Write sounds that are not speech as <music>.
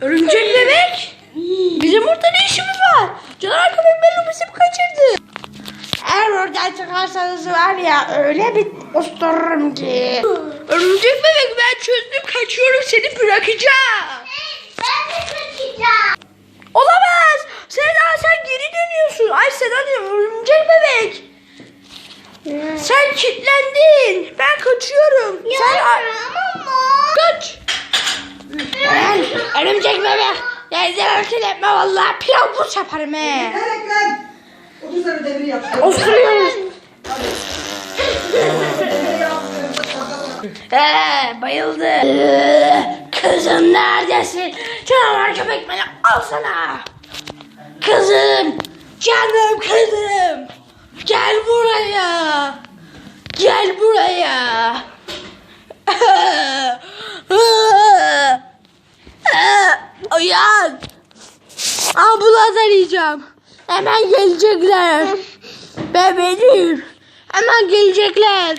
Örümcek bebek. Bizim burada ne işimiz var? Canavar köpek bizim kaçırdı. Eğer oradan çıkarsanız var ya öyle bir ostururum ki. Örümcek bebek ben çözdüm kaçıyorum seni bırakacağım. Ben de kaçacağım. Olamaz. Seda sen geri dönüyorsun. Ay Seda diyorum örümcek bebek. Sen kilitlendin. Ben kaçıyorum. Sen örümcek bebek. Neyse örtün etme vallahi pilav buz yaparım he. Gerek lan. 30 tane demir yaptım. Osuruyoruz. <laughs> He bayıldı. Ee, Kızım neredesin? Canavar köpek beni al sana. Kızım. Canım kızım. Gel buraya. Gel buraya. Uyan. Ambulans arayacağım. Hemen gelecekler. Bebeğim. Hemen gelecekler.